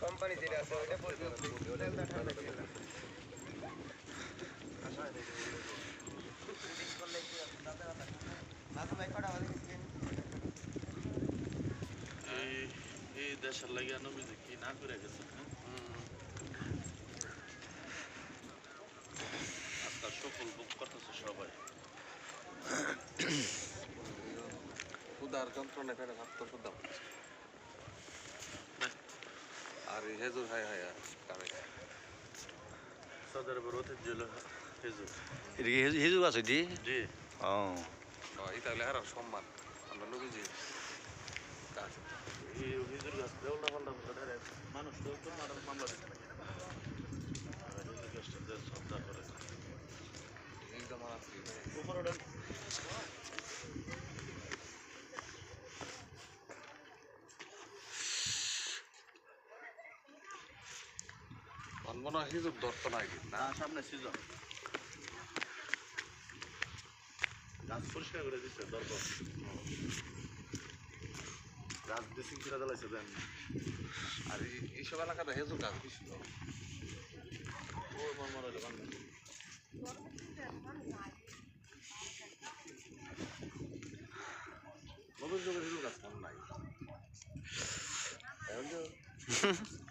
Company যেটা আছে ওইটা পর্যন্ত এই এই দেশের লাগিয়া নবীজি কি না করে গেছে হ্যাঁ? আজকাল সফল বুক করতেছে সবাই। ক্ষুদার যন্ত্রণা ফেলে ভাবতো ক্ষুদা আর এই হেজুর হাই হাই কামে সৌদি আরবের ঐতিহ্য হলো খেজুর এটা কি হিজুক আছে দি জি ও এটা হলে আর সম্মান আমরা নবীজি কাজ এই হিজুর গাছ দেউলা পাল্টা করে মানুষ তো তো মামলা দিতে দিয়ে শ্রদ্ধা করে এই জমা আছে উপরে ওঠেন। মানব না হিজুর ধরতো না? না সামনে সিজন। গাছ পরিষ্কার করে দিচ্ছে দরকার গাছ ড্রেসিং করে দিলাইছে দেন। আর এই- এইসব এলাকাতে হেজুর গাছ বেশি তো। মন মনে দোকান। নবীর যুগের হেজুর গাছ কম নাই।